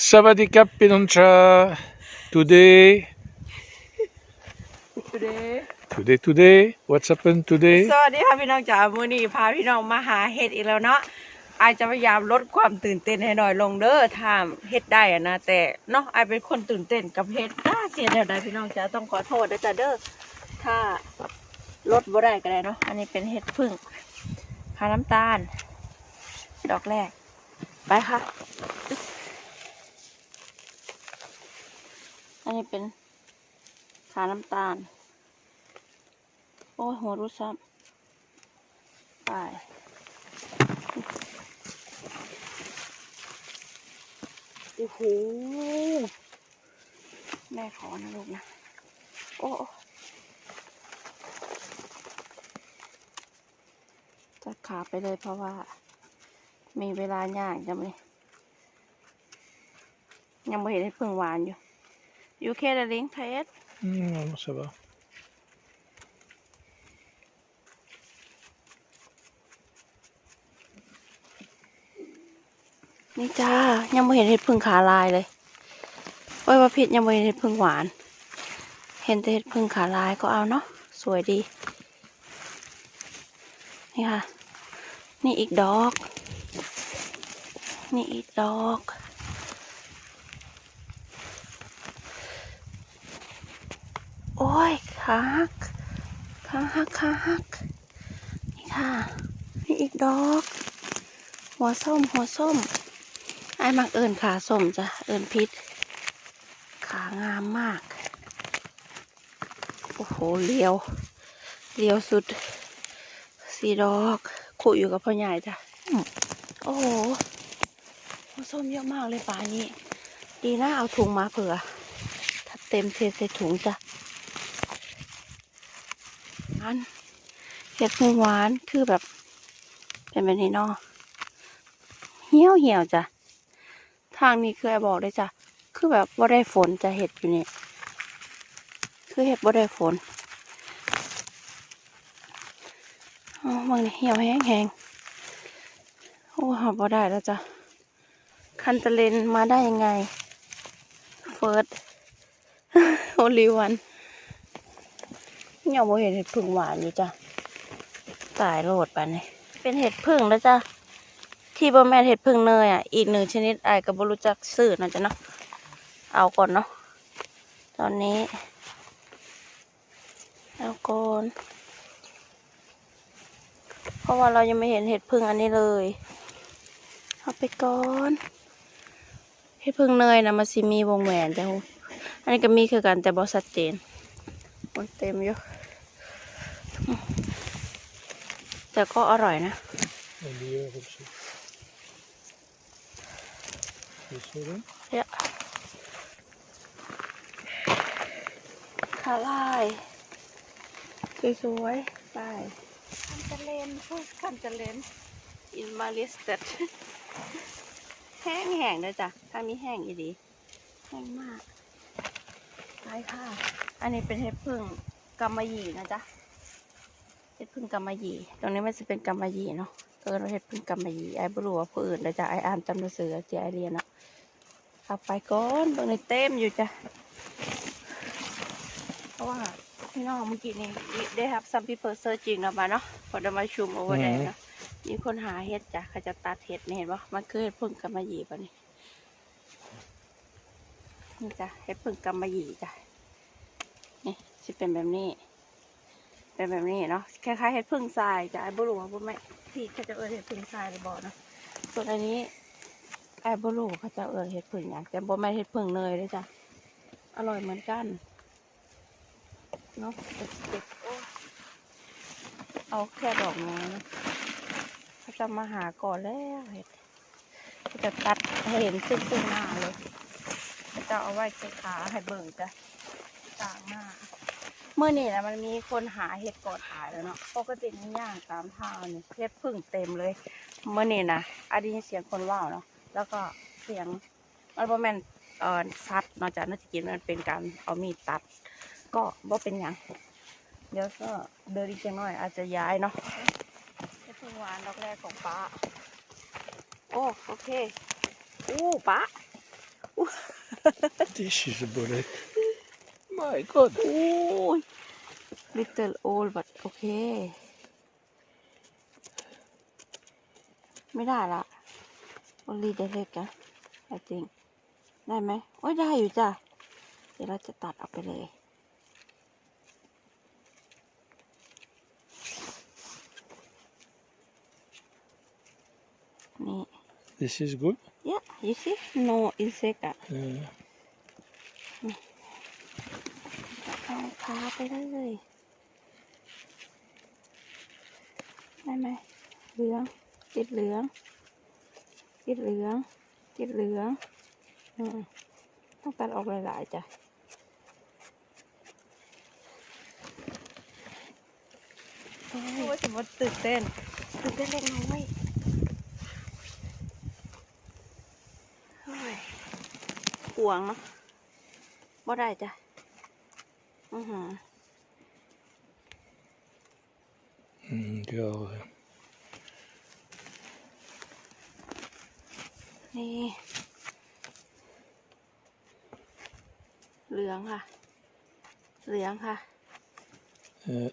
Savadika Pinoncha. Today, today today, today. What's happened today? สวัสดีค่ะพี่น้องจ๋ามื้อนี้พาพี่น้องมาหาเห็ดอีกแล้วเนาะอายจะพยายามลดความตื่นเต้นให้หน่อยลงเด้อถ้าเฮ็ดได้อะนะแต่เนาะอายเป็นคนตื่นเต้นกับเฮ็ดน่าเสียดายพี่น้องจ๋าต้องขอโทษนะจ๊ะเด้อถ้าลดบ่ได้ก็ได้เนาะอันนี้เป็นเห็ดพึ่งพาน้ำตาล ดอกแรก ไปค่ะ อันนี้เป็นขาน้ำตาล โอ้ยหัวรู้ซ้ำไปโอ้โหแม่ขอนะลูกนะโอ้โอ้จะขาไปเลยเพราะว่า มีเวลายากจังเลยยังไม่เห็นให้เพิ่งหวานอยู่ ยูเคเดลิงเทส Mm, non, ça va. นี่จ้ายังไม่เห็นเห็ดพึ่งขาลายเลยโอ้ยว่าผิดยังไม่เห็นเห็ดพึ่งหวาน เห็นแต่เห็ดพึ่งขาลายก็เอาเนาะสวยดี นี่ค่ะ นี่อีกดอก นี่อีกดอก โอ้ย ขาหักขาหักขาหักนี่ค่ะนี่อีกดอก หัวส้มหัวส้มไอ้มักเอิญขาส้มจ้ะเอิญพิษ ขางามมาก โอ้โหเลียวเลียวสุดสีดอกขู่อยู่กับพ่อใหญ่จ้ะโอ้โหหัวส้มเยอะมากเลยป่านี้ ดีนะเอาถุงมาเผื่อ ถ้าเต็มเทใส่ถุงจ้ะ อันเห็ดพึ่งหวานคือแบบ เป็นแบบนี้เนาะเหี่ยวเหี่ยวจ้ะทางนี้คือไอบอกได้จ้ะคือแบบว่าได้ฝนจะเห็ดอยู่นี่คือเห็ดว่าได้ฝนอ๋อบางนี่เหี่ยวแห้งแห้งโอ้หาบ่ได้แล้วจ้ะคันตะเลนมาได้ยังไงเฟิร์สโอลิวัน ยังบ่เห็นเห็ดพึ่งหวานอยู่จ้ะตายโลดไปนี่เป็นเห็ดพึ่งแล้วจ้ะที่บะแม่นเห็ดพึ่งเนยอะอีกหนึ่งชนิดไอายก็บ่รู้จักซื้อนะจ๊ะเนาะเอาก่อนเนาะตอนนี้เอาก่อนเพราะว่าเรายังไม่เห็นเห็ดพึ่งอันนี้เลยเอาไปก่อนเห็ดพึ่งเนยนะมันสิมีวงแหวนแต่โหอันนี้ก็มีคือกันแต่บอชัดเจนมันเต็มอยู่อืม แต่ก็อร่อยนะ Un lieu aussi. C'est ça, là เยอะขาลายสวยๆไปคันจะเลนพูดคันจะเลนอินมาลิสเต็ดแห้งแห้งเลยจ้ะถ้ามีแห้งอีดีแห้งมากไปค่ะ อันนี้เป็นเห็ดพึ่งกำมะหยี่นะจ๊ะ เห็ดพึ่งกำมะหยี่ตรงนี้มันจะเป็นกำมะหยี่เนาะเออเราเห็ดพึ่งกำมะหยี่ไอ้บรัวผู้อื่นนะจ๊ะไอ้อ่านจำหนังสือที่ไอเรียนเนาะเอาไปก่อนตรงนี้เต็มอยู่จ้ะเพราะว่าพี่น้องเมื่อกี้นี้ได้รับ some people searching เนาะมาเนาะพอได้มาชุม over there เนาะมีคนหาเห็ดจ้ะเขาจะตัดเห็ดนี่เห็นปะมันคือเห็ดพึ่งกำมะหยี่ปะนี่นี่จ้ะเห็ดพึ่งกำมะหยี่จ้ะนี่จะเป็นแบบนี้ เป็นแบบนี้เนาะคล้ายๆเห็ดพึ่งทรายจะไอ้บุรุษว่าบุไม่ที่เขาจะเออเห็ดพึ่งทรายหรือบอเนาะส่วนอันนี้ไอ้บลูเขาจะเออเห็ดผึ่งอย่างแต่บ่แม่เห็ดผึ่งเนยเลยจ้ะอร่อยเหมือนกันเนาะเด็กๆโอ้เอาแค่ดอกน้อยนะเขาจะมาหาก่อนแล้วเห็ดเขาจะตัดให้เห็นซึ่งหน้าเลยเขาจะเอาไว้ใส่ขาให้เบิ่งจ้ะต่างหน้า เมื่อนี่นะมันมีคนหาเห็ดกอดถ่ายแล้วเนาะปกตินี่ย่างตามทางเนี่ยเห็ดผึ่งเต็มเลยเมื่อนี่นะอันนี้เสียงคนว่าวเนาะแล้วก็เสียงมันบ่แม่นเอ่อซัดนอกจากน่าจะกินมันเป็นการเอามีดตัด ก็บ่เป็นหยังเดี๋ยวก็เดินอีกจังหน่อย อาจจะย้ายเนาะให้เพิ่งหวานดอกแรกของป้าโอ้โอเคอู้ป้า This is a bullet. My God. โอ้ย little old but โอเค ไม่ได้ละ only the leg อะ I think ได้ไหมโอ้ย ได้อยู่จ้ะ เดี๋ยวเราจะตัดออกไปเลย นี่ This is good. yeah you see no insect อ เอาพาไปได้เลยได้ไหมเหลืองติดเหลืองติดเหลืองติดเหลืองอืมต้องตัดออกหลายๆจ้ะโอ้ยสมมติตื่นเต้นตื่นเต้นเล็กน้อยเฮ้ยห่วงเนาะบ่ได้จ้ะ อือหือ mm, go. นี่เหลืองค่ะ เหลืองค่ะ Uh,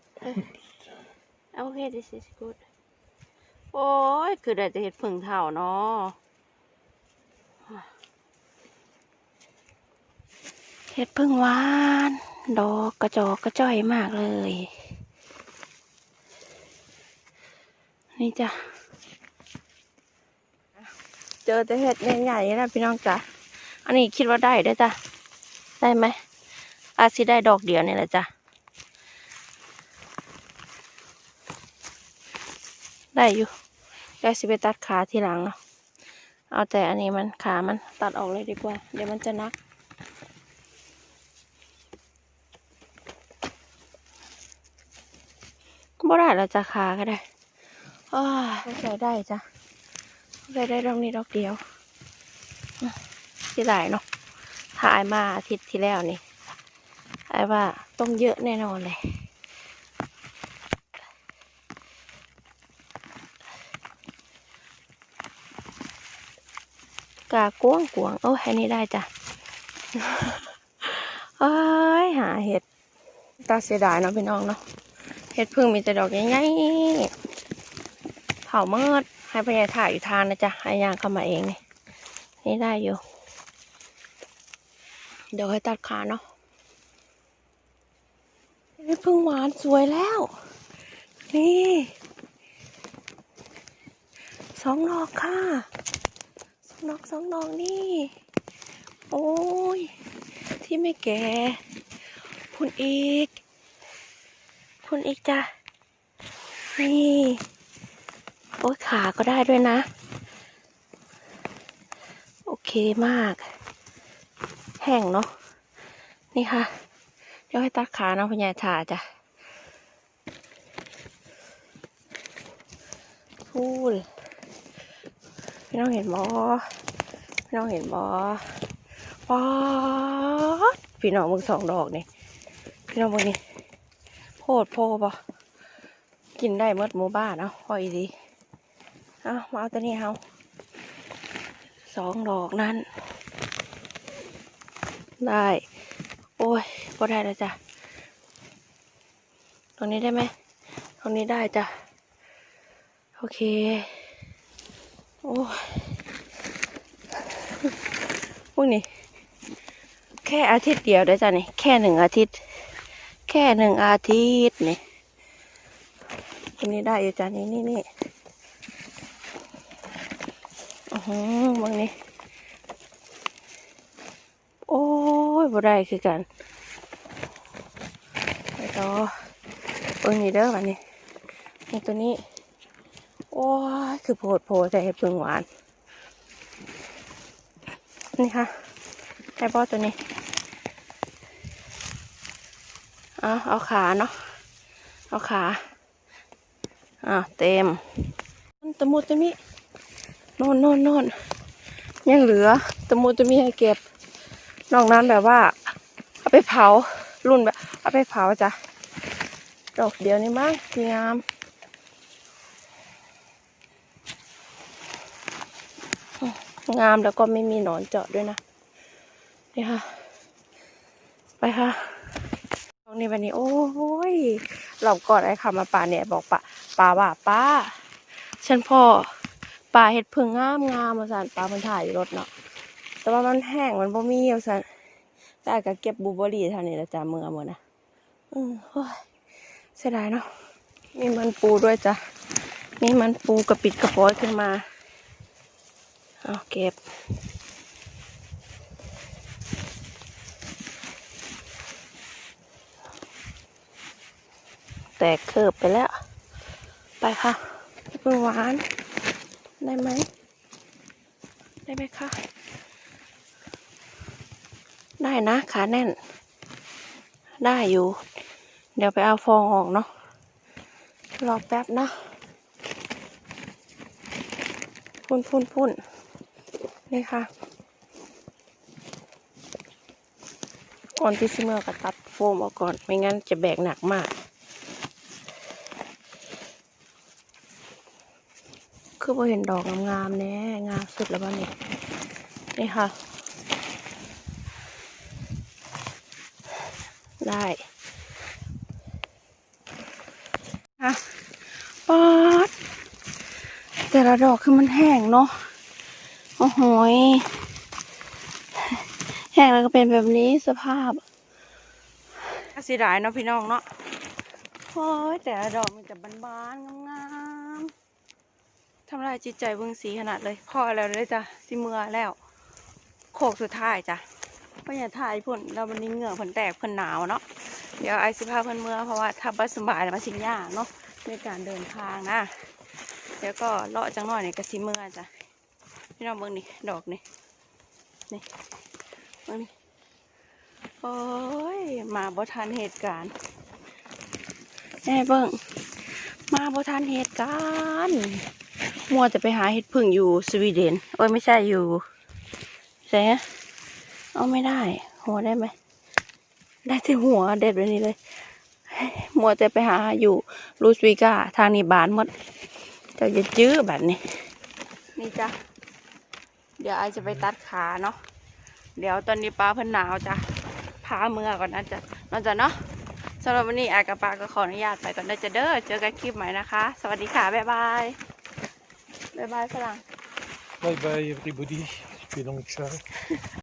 โอเค this is good โอ้ย คือได้จะเห็ดผึ่งเท่าเนาะเห็ดผึ่งหวาน ดอกกระจอกกระจ้อยมากเลย นี่จ้ะ เจอแต่เห็ดใหญ่ๆนะพี่น้องจ้ะ อันนี้คิดว่าได้ได้จ้ะ ได้ไหม อาจสิได้ดอกเดียวนี่แหละจ้ะ ได้อยู่ได้สิไปตัดขาทีหลังเนาะ เอาแต่อันนี้มันขามันตัดออกเลยดีกว่า เดี๋ยวมันจะนัก บ่ได้แล้วจะขาก็ได้อ้าวใส่ได้จ้ะใส่ได้ดอกนี้ดอกเดียวอะที่ได้เนาะถ่ายมาอาทิตย์ที่แล้วนี่ไอ้ว่าต้องเยอะแน่นอนเลยกากวงกวง โอ้ยอันนี้ได้จ้ะเอ้ย หาเห็ด ตาเสียดายเนาะพี่น้องเนาะ เห็ดพึ่งมีแต่ดอกใหญ่ๆเผาเมิดให้พญาถ่ายอยู่ทานนะจ๊ะให้ยางเข้ามาเองนี่นี่ได้อยู่ เดี๋ยวให้ตัดขาเนาะเห็ดพึ่งหวานสวยแล้ว นี่สองดอกค่ะสองดอกสองดอกนี่ โอ้ยที่ไม่แก่คุณอีก คุณอีกจ้ะ นี่โอ้ยขาก็ได้ด้วยนะ โอเคมาก แห้งเนาะ นี่ค่ะ เดี๋ยวให้ตัดขาเนาะพญายถาจ้ะพูดพี่น้องเห็นบอพี่น้องเห็นบอป๊อดพี่น้องมึงสองดอกนี่ พี่น้องมึงนี่ ดโพบอกินได้เมื่อหมู่บ้านเอาพออีดีเอามาเอาตัวนี้เอาสองดอกนั้น ได้ โอ้ยพอได้แล้วจ้ะ ตรงนี้ได้ไหม ตรงนี้ได้จ้ะ โอเค โอ้ยพวกนี้ แค่อาทิตย์เดียวได้จ้ะนี่ แค่หนึ่งอาทิตย์ แค่หนึ่งอาทิตย์นี่ตรงนี้ได้อยู่จ้ะนี่นี่นี่อือหือบางนี้ โอ้ยบ่ได้คือกันไปต่อเบิ่งนี่เด้อวันนี้นี่ตัวนี้ โอ้ย คือโพดโพดแต่เห็ดพึ่งหวาน นี่ค่ะได้บอตัวนี้ เอาเอาขาเนาะ เอาขา อ่าเต็มตะมูตะมิโน่นโน่นโน่นยังเหลือตะมูตะมิให้เก็บ นอกนั้นแบบว่า เอาไปเผา รุ่นแบบ เอาไปเผาจ้ะ ดอกเดียวนี่มั้งสวยงามงามแล้วก็ไม่มีหนอนเจาะด้วยนะ นี่ค่ะ ไปค่ะ ตรงนี้วันนี้ โอ้ยเรากอนไอ้คำมาป่าเนี่ยบอกป่าป่าว่าป้า ฉันพ่อป่าเห็ดพึ่งงามงามมาสันป่ามันถ่ายรถเนาะแต่ว่ามันแห้งมันบ่มีเอาสันแต่ก็เก็บบูเบอร์รี่เท่านี้ละจ้ามือเอามือนะอืมโอ้ยเสียดายเนาะมีมันปูด้วยจ้ะมีมันปูกระปิดกระป๋อยขึ้นมาเอาเก็บ แตกเคิบไปแล้ว ไปค่ะเพิ่งหวาน ได้ไหม ได้ไหมคะ ได้นะ ขาแน่น ได้อยู่ เดี๋ยวไปเอาฟองออกเนาะ รอแป๊บนะ พุ่นพุ่นพุ่นนี่ค่ะก่อนที่ซิเมอร์ก็ตัดโฟมออกก่อน ไม่งั้นจะแบกหนักมาก คือพอเห็นดอกงามๆแน่งามสุดแล้วบ้านี่นี่ค่ะ ได้อะป๊าดแต่ละดอกคือมันแห้งเนาะโอ้โหยแห้งแล้วก็เป็นแบบนี้สภาพก็เสียดายเนาะพี่น้องเนาะโอ้ยแต่ละดอกมันจะบานๆงาม ทำลายจิตใจเบิ่งสีขนาดเลยพอแล้วเลยจ้ะสิเมื่อแล้ว โคกสุดท้ายจ้ะเพราะอย่าถ่ายพุ่นเราวันนี้เหงื่อเพิ่นแตกเพิ่นหนาวเนาะเดี๋ยวไอซิพาเพิ่นเมื่อเพราะว่าถ้าบัสบายมาชิงยากเนาะในการเดินทางนะเดี๋ยวก็เลาะจังหน่อยนี่ก็สิเมื่อจ้ะพี่น้องเบิ่งนี่ดอกนี่นี่เบิ่งนี่โอ้ยมาบ่ทันเหตุการณ์แน่เบิ่งมาบ่ทันเหตุการณ์ มัวจะไปหาเห็ดพึ่งอยู่สวีเดนโอ้ยไม่ใช่อยู่แสเอาไม่ได้ หัวได้ไหมได้ที่หัวเด็ดแบบนี้เลย มัวจะไปหาอยู่ลูสวิกาทางนี้บานหมดจะจะจื้อแบบนี้ นี่จ้ะเดี๋ยวไอจะไปตัดขาเนาะเดี๋ยวตอนนี้ป้าเพิ่นหนาวจ้ะพาเมื่อก่อนนะจ๊ะนอนจ้ะเนาะสำหรับวันนี้ไอกับป้าก็ขออนุญาตไปก่อนนะจ๊ะเด้อเจอกันคลิปใหม่นะคะ สวัสดีค่ะ บ๊ายบาย บ๊ายบายฝรั่ง Bye bye everybody. It's been a long chat.